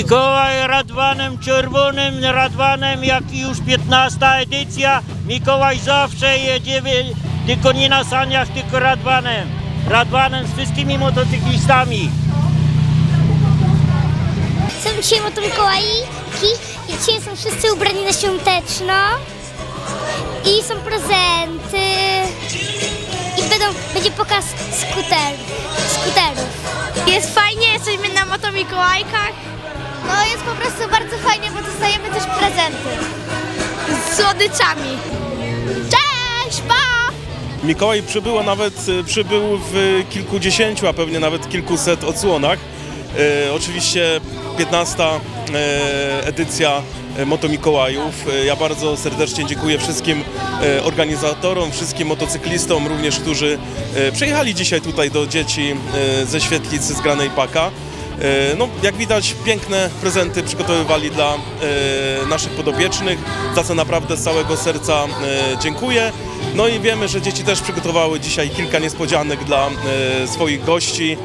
Mikołaj Radwanem Czerwonym, Radwanem, jak już 15 edycja. Mikołaj zawsze jedzie, tylko nie na saniach, tylko Radwanem. Radwanem z wszystkimi motocyklistami. Są dzisiaj moto Mikołajki i dzisiaj są wszyscy ubrani na świąteczno. I są prezenty. I będą, będzie pokaz skuter, skuterów. Jest fajnie, jesteśmy na moto Mikołajkach. No jest po prostu bardzo fajnie, bo dostajemy też prezenty. Z słodyczami. Cześć, pa! Mikołaj przybył, a nawet e, przybył w kilkudziesięciu, a pewnie nawet kilkuset odsłonach. E, oczywiście 15 e, edycja e, Moto Mikołajów. E, Ja bardzo serdecznie dziękuję wszystkim organizatorom, wszystkim motocyklistom również, którzy przyjechali dzisiaj tutaj do dzieci ze Świetlicy z Granej Paka. E, No, jak widać, piękne prezenty przygotowywali dla e, naszych podopiecznych, za co naprawdę z całego serca e, dziękuję. No i wiemy, że dzieci też przygotowały dzisiaj kilka niespodzianek dla swoich gości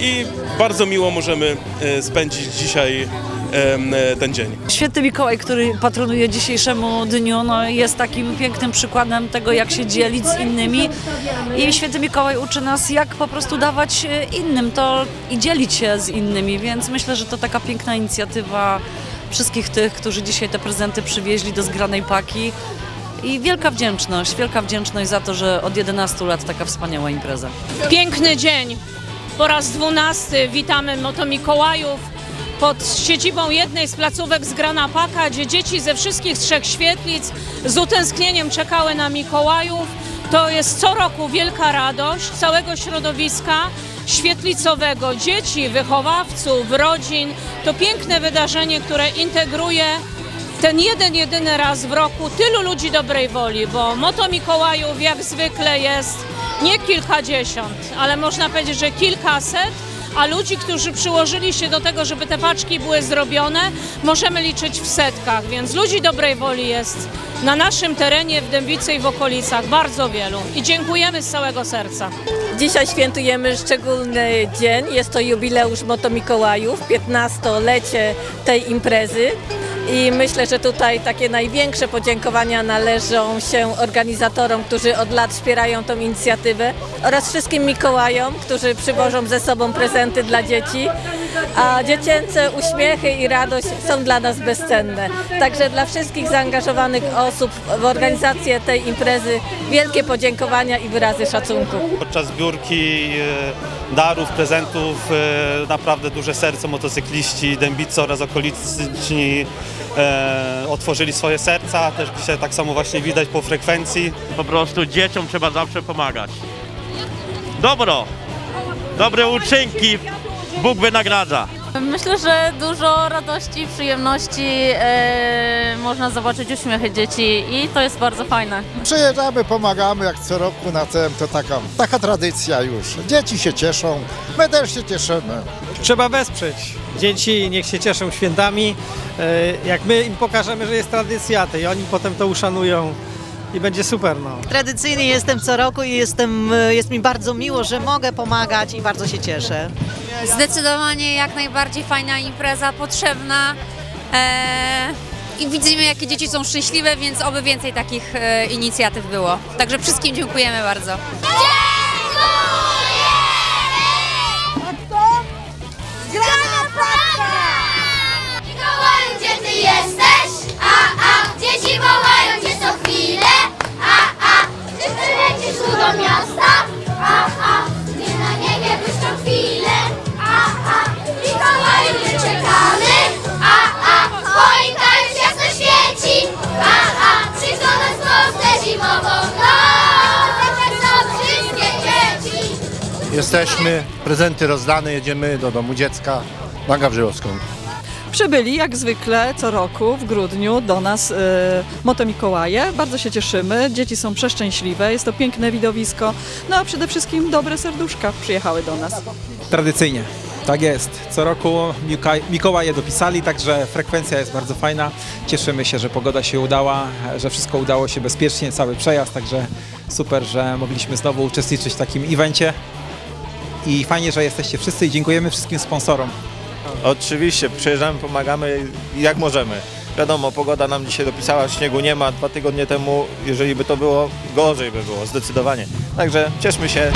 i bardzo miło możemy spędzić dzisiaj ten dzień. Święty Mikołaj, który patronuje dzisiejszemu dniu, no, jest takim pięknym przykładem tego, jak się dzielić z innymi. I Święty Mikołaj uczy nas, jak po prostu dawać e, innym to i dzielić się z innymi, więc myślę, że to taka piękna inicjatywa wszystkich tych, którzy dzisiaj te prezenty przywieźli do zgranej paki. I wielka wdzięczność, wielka wdzięczność za to, że od 11 lat taka wspaniała impreza. Piękny dzień. Po raz dwunasty witamy Moto Mikołajów pod siedzibą jednej z placówek z Granapaka, gdzie dzieci ze wszystkich trzech świetlic z utęsknieniem czekały na Mikołajów. To jest co roku wielka radość całego środowiska świetlicowego, dzieci, wychowawców, rodzin. To piękne wydarzenie, które integruje ten jeden, jedyny raz w roku tylu ludzi dobrej woli, bo Moto Mikołajów jak zwykle jest nie kilkadziesiąt, ale można powiedzieć, że kilkaset, a ludzi, którzy przyłożyli się do tego, żeby te paczki były zrobione, możemy liczyć w setkach, więc ludzi dobrej woli jest na naszym terenie w Dębicy i w okolicach bardzo wielu i dziękujemy z całego serca. Dzisiaj świętujemy szczególny dzień. Jest to jubileusz Moto Mikołajów, 15-lecie tej imprezy. I myślę, że tutaj takie największe podziękowania należą się organizatorom, którzy od lat wspierają tą inicjatywę oraz wszystkim Mikołajom, którzy przywożą ze sobą prezenty dla dzieci. A dziecięce uśmiechy i radość są dla nas bezcenne. Także dla wszystkich zaangażowanych osób w organizację tej imprezy wielkie podziękowania i wyrazy szacunku. Podczas zbiórki e, darów, prezentów e, naprawdę duże serce motocykliści Dębicy oraz okoliczni e, otworzyli swoje serca. Też dzisiaj tak samo właśnie widać po frekwencji. Po prostu dzieciom trzeba zawsze pomagać. Dobro, dobre uczynki Bóg wynagradza. Myślę, że dużo radości, przyjemności, e, można zobaczyć uśmiechy dzieci i to jest bardzo fajne. Przyjeżdżamy, pomagamy jak co roku na tym, to taka, taka tradycja już. Dzieci się cieszą, my też się cieszymy. Trzeba wesprzeć. Dzieci niech się cieszą świętami. E, Jak my im pokażemy, że jest tradycja, to i oni potem to uszanują i będzie super. No. Tradycyjnie jestem co roku i jestem, jest mi bardzo miło, że mogę pomagać i bardzo się cieszę. Zdecydowanie jak najbardziej fajna impreza, potrzebna e, i widzimy jakie dzieci są szczęśliwe, więc oby więcej takich e, inicjatyw było. Także wszystkim dziękujemy bardzo. Jesteśmy, prezenty rozdane, jedziemy do domu dziecka na Gawrzylowską. Przybyli jak zwykle co roku w grudniu do nas e, Moto Mikołaje. Bardzo się cieszymy, dzieci są przeszczęśliwe, jest to piękne widowisko, no a przede wszystkim dobre serduszka przyjechały do nas. Tradycyjnie. Tak jest. Co roku Mikołaj- Mikołaje dopisali, także frekwencja jest bardzo fajna. Cieszymy się, że pogoda się udała, że wszystko udało się bezpiecznie, cały przejazd, także super, że mogliśmy znowu uczestniczyć w takim evencie. I fajnie, że jesteście wszyscy i dziękujemy wszystkim sponsorom. Oczywiście, przyjeżdżamy, pomagamy jak możemy. Wiadomo, pogoda nam dzisiaj dopisała, śniegu nie ma. Dwa tygodnie temu, jeżeli by to było, gorzej by było, zdecydowanie. Także cieszmy się.